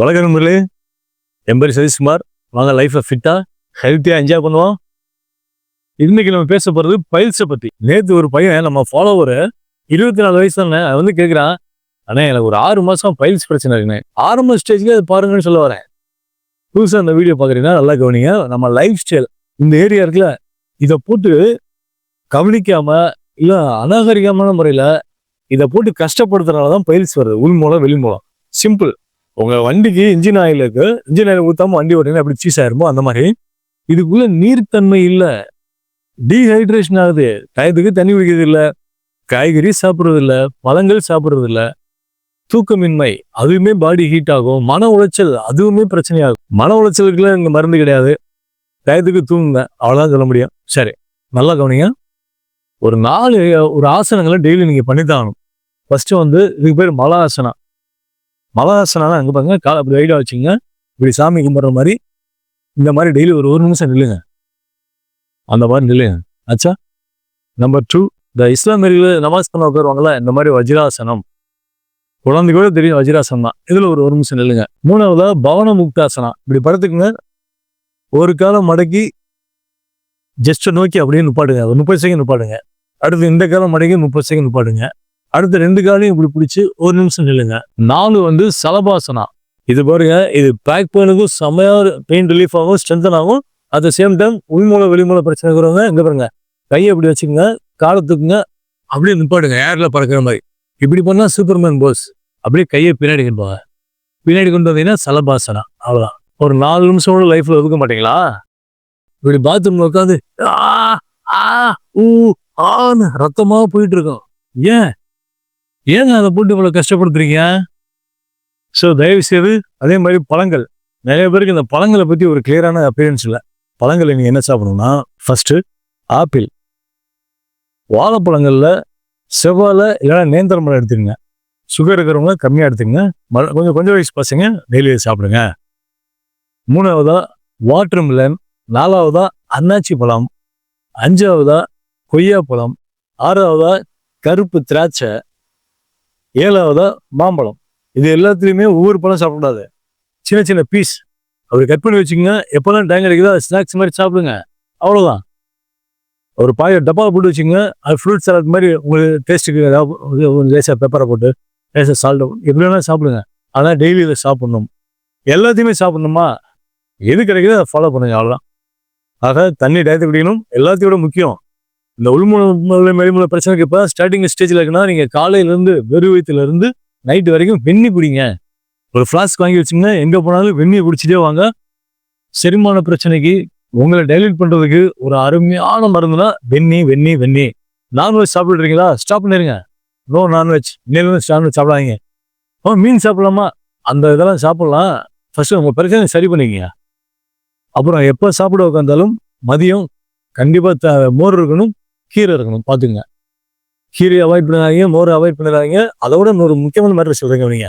வணக்கம் நண்பர்களே. என் பேர் சதீஷ்குமார். வாங்க லைஃப்பை ஃபிட்டாக ஹெல்த்தியாக என்ஜாய் பண்ணுவோம். இன்னைக்கு நம்ம பேச போகிறது பைல்ஸை பற்றி நேற்று ஒரு பையன் நம்ம ஃபாலோவர் இருபத்தி நாலு வயசு தானே அவன் வந்து கேட்குறான் ஆனால் எனக்கு ஒரு ஆறு மாதம் பைல்ஸ் பிரச்சனை இருக்குண்ணே. ஆரம்ப ஸ்டேஜ்லேயே அது பாருங்கன்னு சொல்ல வரேன். புதுசாக அந்த வீடியோ பார்க்குறீங்கன்னா நல்லா கவனிங்க. நம்ம லைஃப் ஸ்டைல் இந்த ஏரியா இருக்குல்ல இதை போட்டு கவனிக்காமல் இல்லை அநாகரிகமான முறையில் இதை போட்டு கஷ்டப்படுத்துறதுனால தான் பைல்ஸ் வருது. உள் மூலம் வெளி மூலம். சிம்பிள் உங்கள் வண்டிக்கு இன்ஜின் ஆயில் இருக்கு. இன்ஜின் ஆயில் ஊற்றாமல் வண்டி ஓட்டினா எப்படி சீஸ் ஆயிருமோ அந்த மாதிரி. இதுக்குள்ள நீர்த்தன்மை இல்லை. டீஹைட்ரேஷன் ஆகுது. டயத்துக்கு தண்ணி குடிக்கிறது இல்லை. காய்கறி சாப்பிட்றதில்ல பழங்கள் சாப்பிட்றதில்ல தூக்கமின்மை. அதுவுமே பாடி ஹீட் ஆகும். மன உளைச்சல். அதுவுமே பிரச்சனையாகும். மன உளைச்சலுக்குலாம் இங்கே மருந்து கிடையாது. டயத்துக்கு தூங்குங்க. அவ்வளோதான் சொல்ல முடியும். சரி. நல்லா கவனிங்க. ஒரு நாலு ஒரு ஆசனங்களை டெய்லி நீங்கள் பண்ணித்தாகணும் ஃபஸ்ட்டு வந்து இதுக்கு பேர் மல மலாசனா அங்கே பாருங்க காலை அப்படி வைடா வச்சுங்க. இப்படி சாமி கும்பிட்ற மாதிரி இந்த மாதிரி டெய்லி ஒரு ஒரு நிமிஷம் நில்லுங்க. அந்த மாதிரி நில்லுங்க. ஆச்சா? நம்பர் டூ இந்த இஸ்லாமியர்கள் நமாஸ் பண்ண உட்காருவாங்கல்ல இந்த மாதிரி வஜ்ராசனம். குழந்தை கூட தெரியும் வஜ்ராசனம் தான். இதில் ஒரு ஒரு நிமிஷம் நில்லுங்க. மூணாவதா பவன முக்தாசனம் இப்படி படுத்துக்குங்க. ஒரு காலம் மடக்கி ஜஸ்ட் நோக்கி அப்படியே நிப்பாடுங்க ஒரு முப்பது செகண்ட் நிப்பாடுங்க அடுத்து இந்த காலம் மடக்கி முப்பது செகண்ட் நிப்பாடுங்க அடுத்த ரெண்டு காலையும் இப்படி பிடிச்சி ஒரு நிமிஷம் நில்லுங்க. நாலு வந்து சலபாசனா. இது பாருங்க இது பேக் பெயினுக்கும் செம்மையா பெயின் ரிலீஃப் ஆகும் ஸ்ட்ரென்தன் ஆகும் அட் த சேம் டைம் உள்மூல வெளிமூல பிரச்சனை இருக்கிறவங்க இங்க பாருங்க கையை இப்படி வச்சுக்கோங்க காலை தூக்குங்க அப்படியே நிப்பாடுங்க ஏர்ல பறக்கிற மாதிரி. இப்படி பண்ணா சூப்பர்மேன் போஸ் அப்படியே கையை பின்னாடி கொண்டு பின்னாடி கொண்டு வந்தீங்கன்னா சலபாசனா அவ்வளோதான் ஒரு நாலு நிமிஷம் கூட லைஃப்ல ஒதுக்க மாட்டீங்களா? இப்படி பாத்ரூம்ல உட்காந்து ஆ ஆ ஊ ஆன்னு ரத்தமா போயிட்டு இருக்கோம். ஏன்? ஏங்க அதை போட்டு இவ்வளோ கஷ்டப்படுத்துறீங்க? ஸோ தயவு செய்து அதே மாதிரி பழங்கள். நிறைய பேருக்கு இந்த பழங்களை பற்றி ஒரு கிளியரான அப்பியரன்ஸ் இல்லை. பழங்களை நீங்கள் என்ன சாப்பிடணும்னா ஃபஸ்ட்டு ஆப்பிள் வாழைப்பழங்களில் செவ்வாழை இல்லைன்னா நேந்திரம் பழம் எடுத்துக்கங்க. சுகர் இருக்கிறவங்க கம்மியாக எடுத்துக்கங்க. ம- கொஞ்சம் கொஞ்சம் வயசு பசங்க டெய்லி சாப்பிடுங்க. மூணாவதா வாட்டர் மிலன் நாலாவதா அன்னாச்சி பழம். அஞ்சாவதா கொய்யா பழம். ஆறாவதா கருப்பு திராட்சை. ஏழாவதா மாம்பழம். இது எல்லாத்துலேயுமே ஒவ்வொரு பழம் சாப்பிடக்கூடாது. சின்ன சின்ன பீஸ் அப்படி கட் பண்ணி வச்சுக்கோங்க. எப்போல்லாம் டைம் கிடைக்குதோ ஸ்நாக்ஸ் மாதிரி சாப்பிடுங்க. அவ்வளோதான் ஒரு பாய டப்பா போட்டு வச்சுங்க அது ஃப்ரூட் சாலட் மாதிரி உங்களுக்கு டேஸ்ட்டுக்கு ஏதாவது லேசாக பெப்பரை போட்டு லேசாக சால்ட் எப்படி வேணாலும் சாப்பிடுங்க. அதான் டெய்லி இதை சாப்பிட்ணும். எல்லாத்தையுமே சாப்பிட்ணுமா? எது கிடைக்குதோ அதை ஃபாலோ பண்ணுங்க அவ்வளோதான் ஆக தண்ணி டயத்தை குடிக்கணும். எல்லாத்தையும் விட முக்கியம் இந்த உள்முறை மேல்முறை பிரச்சனைக்கு இப்போ ஸ்டார்டிங் ஸ்டேஜில் இருக்குன்னா நீங்கள் காலையிலேருந்து வெறு வயிற்றுலேருந்து நைட்டு வரைக்கும் வெந்நி குடிங்க. ஒரு ஃப்ளாஸ்க் வாங்கி வச்சிங்கன்னா எங்கே போனாலும் வெந்நியை குடிச்சிட்டே வாங்க. செரிமான பிரச்சனைக்கு உங்களை டைலூட் பண்ணுறதுக்கு ஒரு அருமையான மருந்துனா வெந்நி வெந்நி வெந்நி நான்வெஜ் சாப்பிட்றீங்களா? ஸ்டாப் பண்ணிடுங்க நோ நான்வெஜ் இன்னும் நான்வெஜ் சாப்பிடாதீங்க. ஓ மீன் சாப்பிடலாமா? அந்த இதெல்லாம் சாப்பிட்லாம். ஃபஸ்ட்டு உங்கள் பிரச்சனை சரி பண்ணிக்கங்க. அப்புறம் எப்போ சாப்பிட உட்காந்தாலும் மதியம் கண்டிப்பாக த மோர் இருக்கணும். கீரை இருக்கணும் பார்த்துங்க கீரை அவாய்ட் பண்ணாதீங்க மோர் அவாய்ட் பண்ணாதீங்க. விட ஒரு முக்கியமான மேட்டர் சொல்றீங்க நீங்க.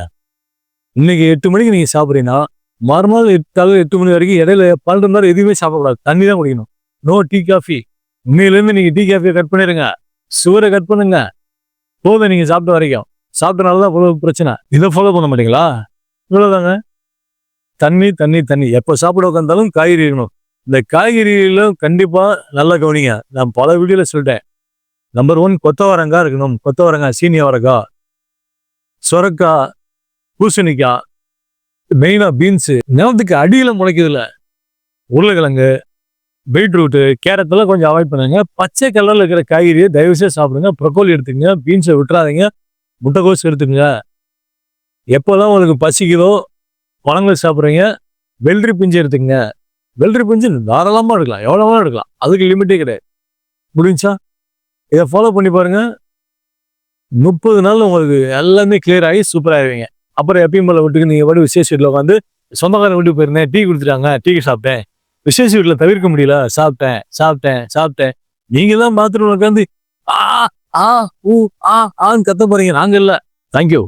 இன்னைக்கு எட்டு மணிக்கு நீங்கள் சாப்பிட்றீங்கன்னா மறுநாள் எட்டாவது எட்டு மணி வரைக்கும் இடையில பன்னெண்டு மணி நேரம் எதுவுமே சாப்பிடக்கூடாது. தண்ணி தான் குடிக்கணும். நோ டீ காஃபி இன்னையிலேருந்து நீங்கள் டீ காஃபியை கட் பண்ணிடுங்க சுகரை கட் பண்ணுங்க. போதும் நீங்கள் சாப்பிட்ட வரைக்கும். சாப்பிட்டனால தான் இவ்வளவு பிரச்சனை. இதை ஃபாலோ பண்ண மாட்டீங்களா? இவ்வளோதாங்க தண்ணி தண்ணி தண்ணி. எப்போ சாப்பிட உட்காந்தாலும் காய்கறி இருக்கணும். இந்த காய்கறிகளும் கண்டிப்பாக நல்லா கவனிங்க. நான் பல வீடியோவில் சொல்லிட்டேன். நம்பர் ஒன் கொத்தவரங்காய் இருக்கணும். கொத்தவரங்காய் சீனியா அவரங்காய் சொரக்காய் பூசணிக்காய் மெயினாக பீன்ஸு நிலத்துக்கு அடியில் முளைக்குதுல. உருளைக்கிழங்கு பீட்ரூட்டு கேரட்டெல்லாம் கொஞ்சம் அவாய்ட் பண்ணுங்க. பச்சை கலரில் இருக்கிற காய்கறியை தயவுசெய்து சாப்பிடுங்க. ப்ரொக்கோலி எடுத்துங்க பீன்ஸை விட்டுறாதீங்க. முட்டைக்கோஸ் எடுத்துங்க எப்போதான் உங்களுக்கு பசிக்குதோ பழங்கள் சாப்பிட்றீங்க வெள்ளரி பிஞ்சு எடுத்துக்கங்க. வெள்ளரி பிஞ்சு தாராளமாக எடுக்கலாம். எவ்வளோ எடுக்கலாம். அதுக்கு லிமிட்டே கிடையாது. முடிஞ்சா இதை ஃபாலோ பண்ணி பாருங்கள் முப்பது நாள் உங்களுக்கு எல்லாமே கிளியர் ஆகி சூப்பர் ஆயிடுவீங்க அப்புறம் எப்பயும் போல வீட்டுக்கு நீங்கள் பாட்டு விசேஷ வீட்டில் உட்காந்து சொந்தக்காரன் வீட்டுக்கு போயிருந்தேன். டீ கொடுத்துட்டாங்க டீக்கு சாப்பிட்டேன். விசேஷ வீட்டில் தவிர்க்க முடியல. சாப்பிட்டேன் சாப்பிட்டேன் சாப்பிட்டேன். நீங்கள் தான் பாத்ரூமில் உட்காந்து ஆ ஆ ஊ ஆ ஆன்னு கத்த போறீங்க. நாங்கள் இல்லை. தேங்க்யூ